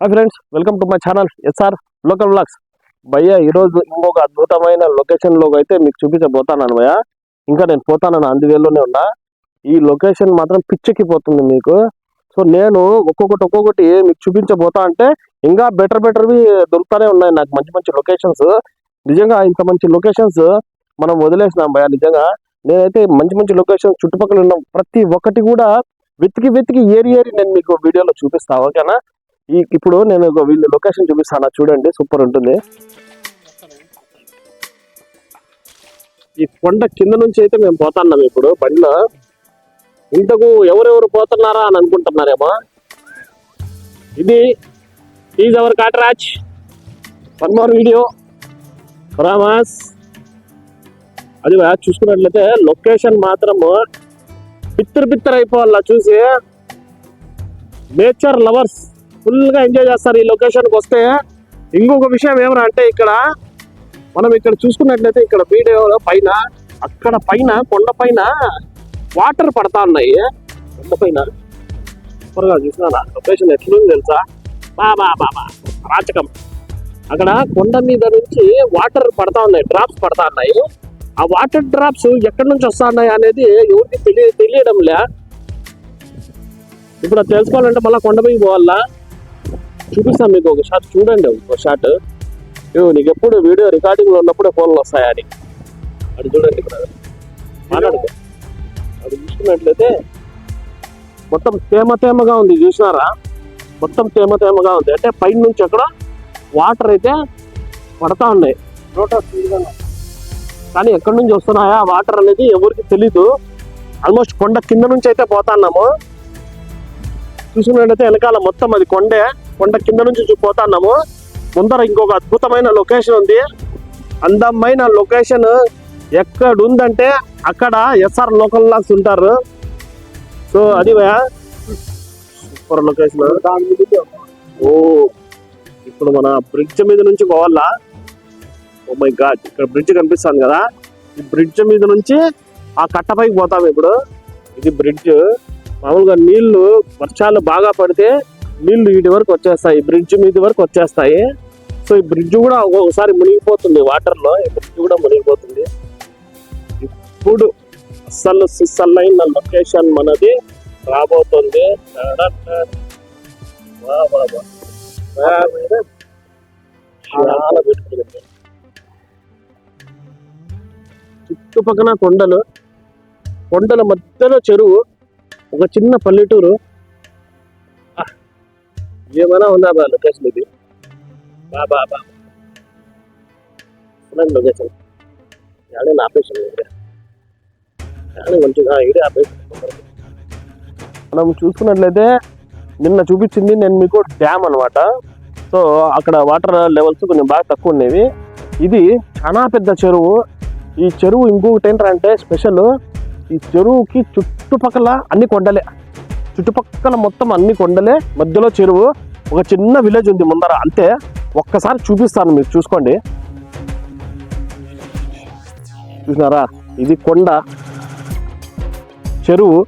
Hi friends welcome to my channel SR local vlogs భయ్య ఈరోజు ఇంకొక అద్భుతమైన లొకేషన్లో అయితే మీకు చూపించబోతాను భయ్య. ఇంకా నేను పోతానని అందువేలోనే ఉన్నా. ఈ లొకేషన్ మాత్రం పిచ్చెక్కిపోతుంది మీకు. సో నేను ఒక్కొక్కటి ఒక్కొక్కటి మీకు చూపించబోతా అంటే ఇంకా బెటర్ బెటర్వి దొరుకుతానే ఉన్నాయి నాకు మంచి మంచి లొకేషన్స్ నిజంగా ఇంత మంచి లొకేషన్స్ మనం వదిలేసినాం భయ్య నిజంగా. నేనైతే మంచి మంచి లొకేషన్స్ చుట్టుపక్కల ఉన్న ప్రతి ఒక్కటి కూడా వెతికి వెతికి ఏరి ఏరి నేను మీకు వీడియోలో చూపిస్తాను ఓకేనా? ఈ ఇప్పుడు నేను ఒక వీళ్ళ లొకేషన్ చూపిస్తాను చూడండి సూపర్ ఉంటుంది. ఈ కొండ కింద నుంచి అయితే మేము పోతున్నాం ఇప్పుడు బండిలో. ఇంతకు ఎవరెవరు పోతున్నారా అని అనుకుంటున్నారేమో. ఇది ఈజ్ అవర్ కాటరాజ్ వన్ మోర్ వీడియో రామాస్ అది చూసుకున్నట్లయితే లొకేషన్ మాత్రము పిత్తర్ పిత్తర్ అయిపోవాలా చూసి. నేచర్ లవర్స్ ఫుల్గా ఎంజాయ్ చేస్తారు ఈ లొకేషన్కి వస్తే. ఇంకొక విషయం ఏమరా అంటే ఇక్కడ మనం ఇక్కడ చూసుకున్నట్లయితే ఇక్కడ వీడియోలో పైన అక్కడ పైన కొండ పైన వాటర్ పడతా ఉన్నాయి. కొండ పైన. సూపర్గా చూసినారా? లొకేషన్ ఎట్లుంది తెలుసా? బాబా బాబా రాచకం. అక్కడ కొండ మీద నుంచి వాటర్ పడతా ఉన్నాయి డ్రాప్స్ పడతా ఉన్నాయి. ఆ వాటర్ డ్రాప్స్ ఎక్కడి నుంచి వస్తా ఉన్నాయి అనేది ఎవరికి తెలియ తెలియడం లే. ఇప్పుడు తెలుసుకోవాలంటే మళ్ళీ కొండపైకి పోవాలా? చూపిస్తాను మీకు ఒక షాట్ చూడండి ఒక షాట్ నీకు ఎప్పుడు వీడియో రికార్డింగ్లో ఉన్నప్పుడే ఫోన్లు వస్తాయని అది చూడండి ఇక్కడ మాట్లాడుకో అది చూసుకున్నట్లయితే మొత్తం తేమ తేమగా ఉంది చూసినారా? మొత్తం తేమ తేమగా ఉంది. అంటే పైన నుంచి అక్కడ వాటర్ అయితే పడతా ఉన్నాయి. కానీ ఎక్కడి నుంచి వస్తున్నాయా? వాటర్ అనేది ఎవరికి తెలీదు. ఆల్మోస్ట్ కొండ కింద నుంచి అయితే పోతాన్నాము చూసుకున్నట్లయితే వెనకాల మొత్తం అది కొండే. కొండ కింద నుంచి చూ- పోతున్నాము ముందర ఇంకొక అద్భుతమైన లొకేషన్ ఉంది. అందమైన లొకేషన్ ఎక్కడ ఉందంటే అక్కడ ఎస్ఆర్ లోకల్ లాక్స్ ఉంటారు. సో అది సూపర్ లొకేషన్. ఓ ఇప్పుడు మన బ్రిడ్జ్ మీద నుంచి పోవాలా? ఓ మై గాడ్ ఇక్కడ బ్రిడ్జ్ కనిపిస్తుంది కదా. ఈ బ్రిడ్జ్ మీద నుంచి ఆ కట్టపైకి పోతాం ఇప్పుడు. ఇది బ్రిడ్జ్. మామూలుగా నీళ్ళు వర్షాలు బాగా పడితే నీళ్ళు వీటి వరకు వచ్చేస్తాయి బ్రిడ్జ్ మీద వరకు వచ్చేస్తాయి. సో ఈ బ్రిడ్జ్ కూడా ఒక్కొక్కసారి మునిగిపోతుంది వాటర్లో ఈ బ్రిడ్జ్ కూడా మునిగిపోతుంది. ఇప్పుడు అస్సలు అయిన లొకేషన్ మనది రాబోతుంది. చాలా చుట్టుపక్కన కొండలు కొండల మధ్యలో చెరువు ఒక చిన్న పల్లెటూరు. ఏమైనా ఉందా బా లొకేషన్ ఇది? బా బా బా. లొకేషన్? యాడే ఆపేషన్ యాడే మంచిగా ఇదే ఆపరేషన్ మనం చూసుకున్నట్లయితే నిన్న చూపించింది నేను మీకు డ్యామ్ అన్నమాట. సో అక్కడ వాటర్ లెవెల్స్ కొంచెం బాగా తక్కువ ఉండేవి. ఇది చాలా పెద్ద చెరువు. ఈ చెరువు ఇంకొకటి ఏంటంటే స్పెషల్. ఈ చెరువుకి చుట్టుపక్కల అన్ని కొండలే. చుట్టుపక్కల మొత్తం అన్ని కొండలే మధ్యలో చెరువు ఒక చిన్న విలేజ్ ఉంది ముందర. అంతే ఒక్కసారి చూపిస్తాను మీరు చూసుకోండి. చూసినారా? ఇది కొండ చెరువు.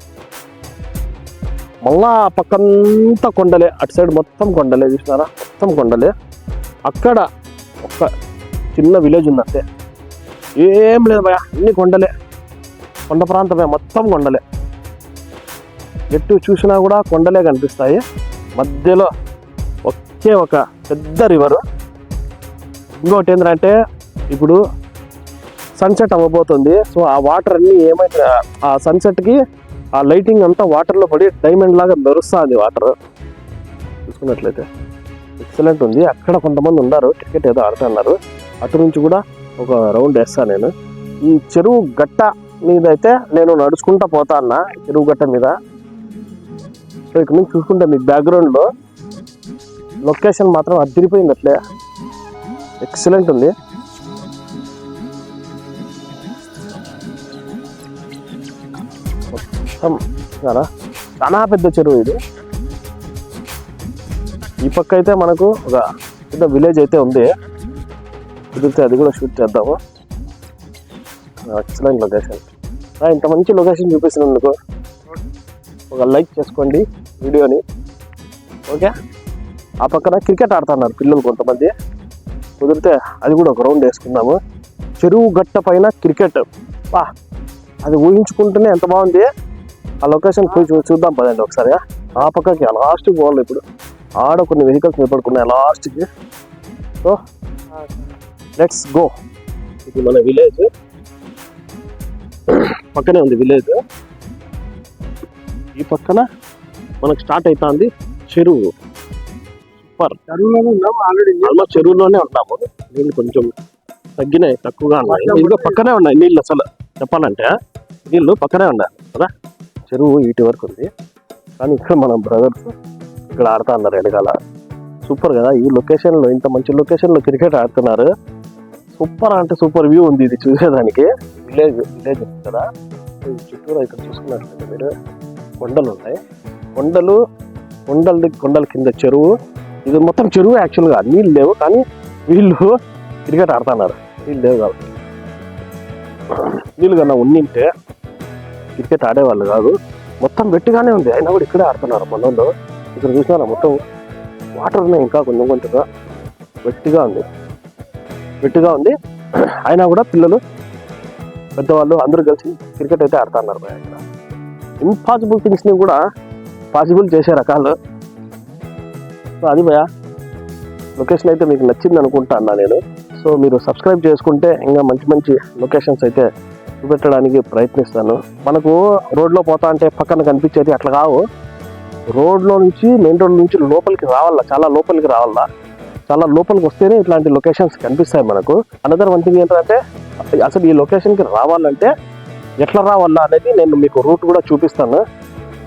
మళ్ళా పక్కంతా కొండలే అటు సైడ్ మొత్తం కొండలే చూసినారా? మొత్తం కొండలే. అక్కడ ఒక చిన్న విలేజ్ ఉంది అంతే. ఏం లేదు భయ అన్ని కొండలే. కొండ ప్రాంతమే మొత్తం కొండలే. ఎటు చూసినా కూడా కొండలే కనిపిస్తాయి. మధ్యలో ఒకే ఒక పెద్ద రివర్ ఇంకోటి ఏంటంటే ఇప్పుడు సన్సెట్ అవ్వబోతుంది. సో ఆ వాటర్ అన్ని ఏమైతే ఆ సన్సెట్కి ఆ లైటింగ్ అంతా వాటర్లో పడి డైమండ్ లాగా మెరుస్తుంది వాటర్ చూసుకున్నట్లయితే. ఎక్సలెంట్ ఉంది. అక్కడ కొంతమంది ఉన్నారు. క్రికెట్ ఏదో ఆడుతున్నారు. అటు నుంచి కూడా ఒక రౌండ్ వేస్తాను నేను. ఈ చెరువు గట్ట మీద అయితే నేను నడుచుకుంటా పోతా అన్న. చెరువు గట్ట మీద. సో ఇక్కడ నుంచి చూసుకుంటే మీకు బ్యాక్గ్రౌండ్లో లొకేషన్ మాత్రం అద్దరిపోయింది అట్లే ఎక్సలెంట్ ఉంది. మొత్తం కదా చాలా పెద్ద చెరువు ఇది. ఈ పక్క అయితే మనకు ఒక పెద్ద విలేజ్ అయితే ఉంది. కుదిరితే అది కూడా షూట్ చేద్దాము. ఎక్సలెంట్ లొకేషన్ ఇంత మంచి లొకేషన్ చూపిస్తున్నందుకు ఒక లైక్ చేసుకోండి వీడియోని. ఓకే? ఆ పక్కన క్రికెట్ ఆడుతున్నారు పిల్లలు కొంతమంది. కుదిరితే అది కూడా ఒక రౌండ్ వేసుకుందాము. చెరువు గట్ట పైన క్రికెట్. వా అది ఊహించుకుంటూనే ఎంత బాగుంది. ఆ లొకేషన్ పోయి చూద్దాం పదండి ఒకసారి ఆ పక్కకి లాస్ట్కి పోవాలి ఇప్పుడు. ఆడ కొన్ని వెహికల్స్ నిలబడుకున్నాయి లాస్ట్కి సో లెట్స్ గో ఇది మన విలేజ్ పక్కనే ఉంది విలేజ్ ఈ పక్కన మనకు స్టార్ట్ అవుతుంది చెరువు. సూపర్. చదువులోనే ఉన్నాం ఆల్రెడీ ఆల్మోస్ట్ చెరువులోనే ఉన్నాము. నీళ్ళు కొంచెం తగ్గినాయి తక్కువగా ఉన్నాయి. ఇదిగో పక్కనే ఉన్నాయి నీళ్ళు అసలు. చెప్పాలంటే నీళ్ళు పక్కనే ఉన్నాయి కదా? చెరువు ఇటు వరకు ఉంది. కానీ ఇక్కడ మన బ్రదర్స్ ఇక్కడ ఆడుతా ఉన్నారు వెనకాల. సూపర్ కదా ఈ లొకేషన్లో ఇంత మంచి లొకేషన్లో క్రికెట్ ఆడుతున్నారు. సూపర్ అంటే సూపర్ వ్యూ ఉంది ఇది చూసేదానికి. విలేజ్ విలేజ్ కదా. చుట్టూరా ఇక్కడ చూసుకున్నట్లయితే మీరు కొండలు ఉన్నాయి కొండలు కొండల కొండల కింద చెరువు. ఇది మొత్తం చెరువు యాక్చువల్గా నీళ్ళు లేవు కానీ వీళ్ళు క్రికెట్ ఆడుతున్నారు. నీళ్ళు లేవు కాబట్టి. నీళ్ళు కన్నా ఉన్నింటే క్రికెట్ ఆడేవాళ్ళు కాదు. మొత్తం వెట్టిగానే ఉంది. అయినా కూడా ఇక్కడే ఆడుతున్నారు పొలంలో ఇక్కడ చూసినారా మొత్తం? వాటర్ ఉన్నాయి ఇంకా కొంచెం కొంచెంగా. వెట్టిగా ఉంది. వెట్టిగా ఉంది. అయినా కూడా పిల్లలు పెద్దవాళ్ళు అందరూ కలిసి క్రికెట్ అయితే ఆడుతున్నారు ఇక్కడ. ఇంపాసిబుల్ థింగ్స్ని కూడా పాసిబుల్ చేసే రకాలు సో అది భయా లొకేషన్ అయితే మీకు నచ్చింది అనుకుంటా అన్నా నేను. సో మీరు సబ్స్క్రైబ్ చేసుకుంటే ఇంకా మంచి మంచి లొకేషన్స్ అయితే చూపెట్టడానికి ప్రయత్నిస్తాను. మనకు రోడ్లో పోతా అంటే పక్కన కనిపించేది అట్లా కావు. రోడ్లో నుంచి మెయిన్ రోడ్ నుంచి లోపలికి రావాలా చాలా లోపలికి రావాలా. చాలా లోపలికి వస్తేనే ఇట్లాంటి లొకేషన్స్ కనిపిస్తాయి మనకు. అనదర్ వన్ థింగ్ ఏంటంటే అసలు ఈ లొకేషన్కి రావాలంటే ఎట్లా రావాలా అనేది నేను మీకు రూట్ కూడా చూపిస్తాను.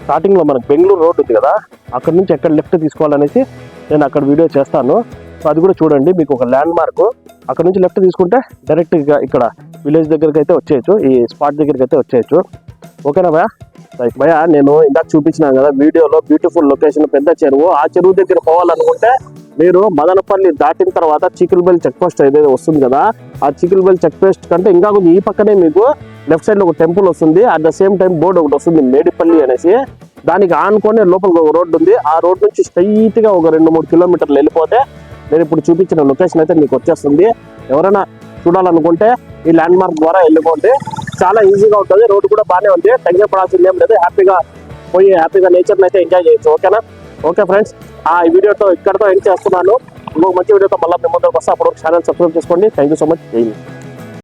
స్టార్టింగ్లో మనకు బెంగళూరు రోడ్ ఉంది కదా అక్కడ నుంచి ఎక్కడ లెఫ్ట్ తీసుకోవాలనేసి నేను అక్కడ వీడియో చేస్తాను. సో అది కూడా చూడండి మీకు ఒక ల్యాండ్ మార్క్ అక్కడ నుంచి లెఫ్ట్ తీసుకుంటే డైరెక్ట్గా ఇక్కడ విలేజ్ దగ్గరికి అయితే వచ్చేయచ్చు ఈ స్పాట్ దగ్గరికి అయితే వచ్చేయచ్చు. ఓకేనా భయ లైక్ భయ నేను ఇందాక చూపించినాను కదా వీడియోలో బ్యూటిఫుల్ లొకేషన్ పెద్ద చెరువు ఆ చెరువు దగ్గర పోవాలనుకుంటే మీరు మదనపల్లి దాటిన తర్వాత చికిల్బెల్ చెక్ పోస్ట్ ఏదైతే వస్తుంది కదా ఆ చికిల్బెల్ చెక్ పోస్ట్ కంటే ఇంకా కొంచెం ఈ పక్కనే మీకు లెఫ్ట్ సైడ్లో ఒక టెంపుల్ వస్తుంది. At the same time board ఒకటి వస్తుంది మేడిపల్లి అనేసి. దానికి ఆనుకొని లోపల ఒక రోడ్డు ఉంది. ఆ రోడ్ నుంచి స్ట్రైట్గా ఒక రెండు మూడు కిలోమీటర్లు వెళ్ళిపోతే నేను ఇప్పుడు చూపించిన లొకేషన్ అయితే మీకు వచ్చేస్తుంది. ఎవరైనా చూడాలనుకుంటే ఈ ల్యాండ్ మార్క్ ద్వారా వెళ్ళిపోతే చాలా ఈజీగా ఉంటుంది. రోడ్డు కూడా బాగానే ఉంది. టెన్షన్ పడాల్సింది ఏం లేదు. హ్యాపీగా పోయి హ్యాపీగా నేచర్ని అయితే ఎంజాయ్ చేయొచ్చు. ఓకేనా ఓకే ఫ్రెండ్స్ ఆ వీడియోతో ఇక్కడతో ఎండ్ చేస్తున్నాను. ఇంకొక మంచి వీడియోతో మళ్ళీ మీ ముందుకు వస్తే. అప్పుడు ఛానల్ సబ్స్క్రైబ్ చేసుకోండి. థ్యాంక్ యూ సో మచ్ జై